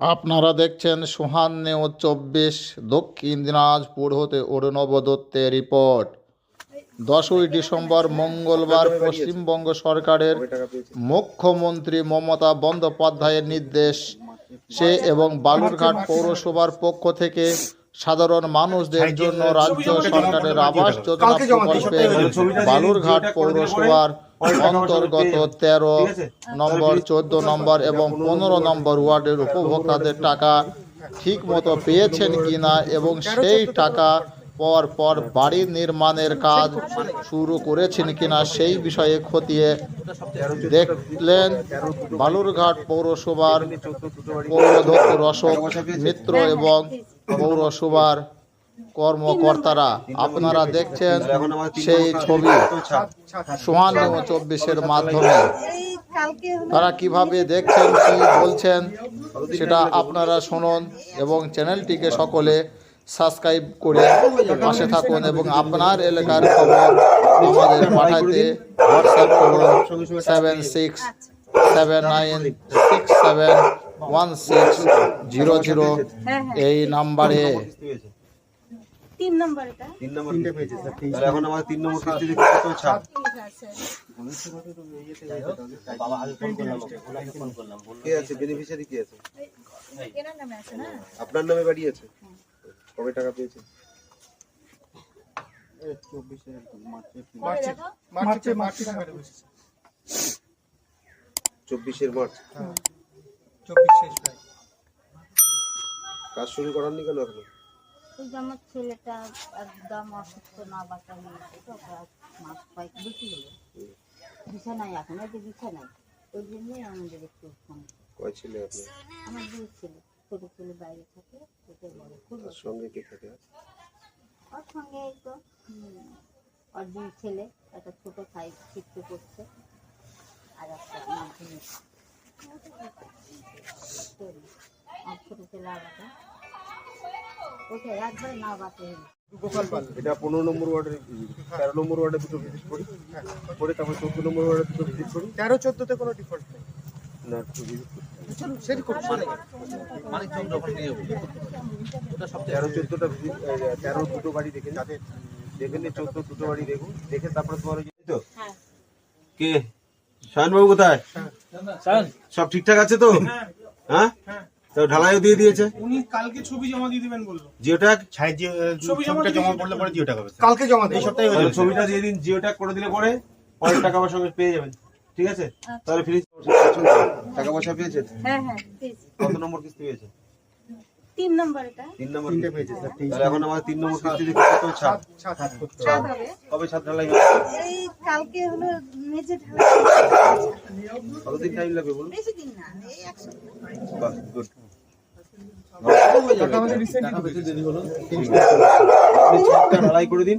আপনারা দেখছেন সোহান নিউ চব্বিশ দক্ষিণ দিনাজপুর হতে অরুণব দত্তের রিপোর্ট। দশই ডিসেম্বর মঙ্গলবার পশ্চিমবঙ্গ সরকারের মুখ্যমন্ত্রী মমতা বন্দ্যোপাধ্যায়ের নির্দেশ। সে এবং বালুরঘাট পৌরসভার পক্ষ থেকে সাধারণ মানুষদের জন্য রাজ্য সরকারের আবাস যোজনা প্রকল্পে বালুরঘাট পৌরসভার অন্তর্গত তেরো নম্বর চোদ্দ নম্বর এবং পনেরো নম্বর ওয়ার্ডের উপভোক্তাদের টাকা ঠিক মতো পেয়েছেন কিনা এবং সেই টাকা পর পর বাড়ি নির্মাণের কাজ শুরু করেছেন কিনা সেই বিষয়ে খতিয়ে দেখলেন বালুরঘাট পৌরসভার পৌরধত্ত অশোক মিত্র এবং পৌরসভার কর্মকর্তারা আপনারা দেখছেন সেই ছবি সোহান চব্বিশের মাধ্যমে। তারা কীভাবে দেখছেন কি বলছেন সেটা আপনারা শুনুন এবং চ্যানেলটিকে সকলে সাবস্ক্রাইব করে পাশে থাকুন এবং আপনার এলাকার খবর আমাদের পাঠাতে হোয়াটসঅ্যাপ করুন seven six seven nine six seven one six zero zero এই নাম্বারে। তিন নম্বর এটা? তিন নম্বর কিস্তি। তাহলে এখন আমার তিন নম্বর কিস্তিতে কত ছাড়। ঠিক আছে। কে আছে? বেনিফিশিয়ারি কে আছে? এনার নামে আছে না? আপনার নামে বাড়ি আছে? কবে টাকা পেয়েছেন চব্বিশের মার্চ। চব্বিশ কাজ শুরু করাননি কেন এখনও? ওই যে আমার ছেলেটা একদম অসুস্থ না বাঁচা নিয়েছে তো মাস কয়েক বেশি হলো বিছানায় এখন ওই যে বিছানায়। ওই জন্যই আমাদের একটু ফোন কয় ছেলে আপনার আমার দুই ছেলে ছোটো ছেলে বাইরে থাকে ছোটো বড় খুব সঙ্গে কে থাকে? ওর সঙ্গে এই তো ওর দুই ছেলে একটা ছোটো ফাইভ সিক্সে পড়ছে আর একটা মাধ্যমিক ছোটো ছেলে আলাদা। ওকে একবার না গোপাল এটা পনেরো নম্বর ওয়ার্ডের তেরো নম্বর ওয়ার্ডে দুটো ভিজিট করি। করে তারপর চোদ্দ নম্বর ওয়ার্ডে দুটো ভিজিট করি। তেরো চোদ্দতে কোনো ডিফল্ট নেই। না তেরো চোদ্দটা ভিজিট তেরো দুটো বাড়ি দেখে যাদের দেখে নিয়ে চোদ্দ দুটো বাড়ি দেখুন দেখে তারপরে তোমার তো? হ্যাঁ। কে? শায়নবাবু কোথায়? সব ঠিকঠাক আছে তো? হ্যাঁ। তো ঢালাইও দিয়ে দিয়েছে। উনি কালকে ছবি জমা দিয়ে দিবেন বলল। জিওট্যাগ ছবি ছবিটা জমা করলে পরে জিও টাকা কালকে জমা দেবে। এই সপ্তাহে তাহলে ছবিটা দিয়ে দিন জিওট্যাগ করে দিলে পরে পরের টাকা আমার সঙ্গে পেয়ে যাবেন। ঠিক আছে? তাহলে ফ্রি টাকা পয়সা পেয়েছেন হ্যাঁ হ্যাঁ কত নম্বর কিস্তি পেয়েছেন তিন নম্বর এটা। তিন নম্বর কিস্তি। তাহলে এখন আমার তিন নম্বর কিস্তিতে কত ছাড় ছাদ হবে। কবে ছাদ ঢালাই হবে? এই কালকে হলো মেঝে ঢালা কতদিন টাইম লাগবে বলুন? বেশি দিন না এই এক সপ্তাহ। বাহ গুড ঢালাই করে দিন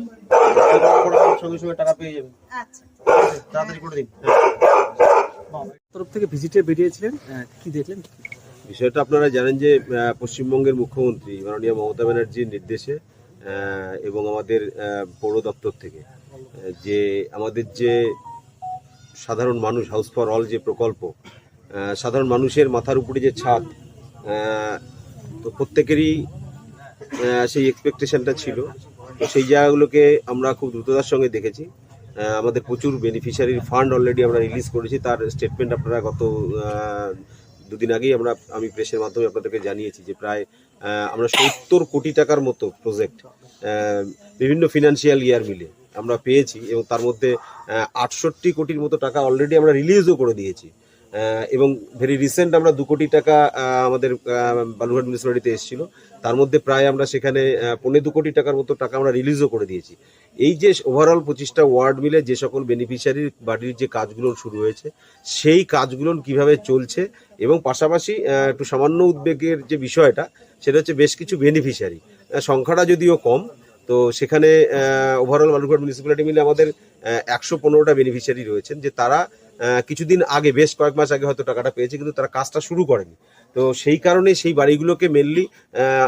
সঙ্গে সঙ্গে টাকা পেয়ে যাবেন। আচ্ছা। তাড়াতাড়ি করে দিন। তরফ থেকে ভিজিটে বেরিয়েছিলেন কি দেখলেন? বিষয়টা আপনারা জানেন যে পশ্চিমবঙ্গের মুখ্যমন্ত্রী মাননীয় মমতা ব্যানার্জির নির্দেশে এবং আমাদের পৌর দপ্তর থেকে যে আমাদের যে সাধারণ মানুষ হাউস ফর অল যে প্রকল্প সাধারণ মানুষের মাথার উপরে যে ছাদ তো প্রত্যেকেরই সেই এক্সপেকটেশনটা ছিল। তো সেই জায়গাগুলোকে আমরা খুব দ্রুততার সঙ্গে দেখেছি। আমাদের প্রচুর বেনিফিশিয়ারির ফান্ড অলরেডি আমরা রিলিজ করেছি। তার স্টেটমেন্ট আপনারা গত দুদিন আগেই আমরা, আমি প্রেসের মাধ্যমে আপনাদেরকে জানিয়েছি যে প্রায় আমরা সত্তর কোটি টাকার মতো প্রজেক্ট বিভিন্ন ফিনান্সিয়াল ইয়ার মিলে আমরা পেয়েছি এবং তার মধ্যে আটষট্টি কোটির মতো টাকা অলরেডি আমরা রিলিজও করে দিয়েছি। এবং ভেরি রিসেন্ট আমরা দু কোটি টাকা আমাদের আহ, বালুরঘাট মিউনিসিপ্যালিটিতে এসেছিল। তার মধ্যে প্রায় আমরা সেখানে পৌনে দু কোটি টাকার মতো টাকা আমরা রিলিজও করে দিয়েছি। এই যে ওভারঅল পঁচিশটা ওয়ার্ড মিলে যে সকল বেনিফিশিয়ারির বাড়ির যে কাজগুলো শুরু হয়েছে সেই কাজগুলো কীভাবে চলছে এবং পাশাপাশি একটু সামান্য উদ্বেগের যে বিষয়টা সেটা হচ্ছে বেশ কিছু বেনিফিশিয়ারি সংখ্যাটা যদিও কম তো সেখানে ওভারঅল বালুরঘাট মিউনিসিপ্যালিটি মিলে আমাদের একশো পনেরোটা বেনিফিশিয়ারি রয়েছেন যে তারা কিছুদিন আগে, বেশ কয়েক মাস আগে হয়তো টাকাটা পেয়েছে, কিন্তু তারা কাজটা শুরু করেনি। তো সেই কারণে সেই বাড়িগুলোকে মেনলি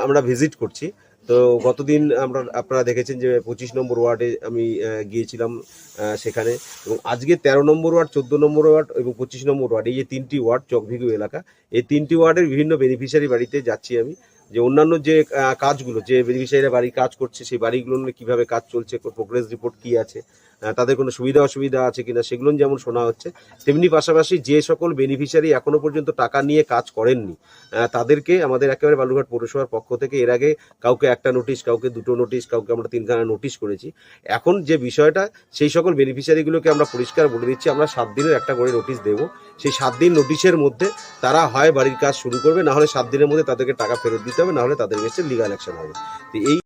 আমরা ভিজিট করছি। তো গতদিন আমরা, আপনারা দেখেছেন যে পঁচিশ নম্বর ওয়ার্ডে আমি গিয়েছিলাম সেখানে। এবং আজকে তেরো নম্বর ওয়ার্ড, চোদ্দ নম্বর ওয়ার্ড এবং পঁচিশ নম্বর ওয়ার্ড, এই যে তিনটি ওয়ার্ড, চকভিগু এলাকা, এই তিনটি ওয়ার্ডের বিভিন্ন বেনিফিশিয়ারি বাড়িতে যাচ্ছি আমি। যে অন্যান্য যে কাজগুলো, যে বেনিফিশিয়ারিরা বাড়ি কাজ করছে, সেই বাড়িগুলো নিয়ে কীভাবে কাজ চলছে প্রোগ্রেস রিপোর্ট কি আছে তাদের কোনো সুবিধা অসুবিধা আছে কিনা সেগুলো যেমন শোনা হচ্ছে, তেমনি পাশাপাশি যে সকল বেনিফিশিয়ারি এখনও পর্যন্ত টাকা নিয়ে কাজ করেননি তাদেরকে আমাদের একেবারে বালুঘাট পৌরসভার পক্ষ থেকে এর আগে কাউকে একটা নোটিশ কাউকে দুটো নোটিশ কাউকে আমরা তিনখানা নোটিশ করেছি। এখন যে বিষয়টা, সেই সকল বেনিফিশিয়ারিগুলোকে আমরা পরিষ্কার বলে দিচ্ছি, আমরা সাত দিনের একটা করে নোটিশ দেব। সেই সাত দিন নোটিশের মধ্যে তারা হয় বাড়ির কাজ শুরু করবে, না হলে সাত দিনের মধ্যে তাদেরকে টাকা ফেরত দিতে হবে, না হলে তাদের কাছে লিগাল অ্যাকশন হবে। তো এই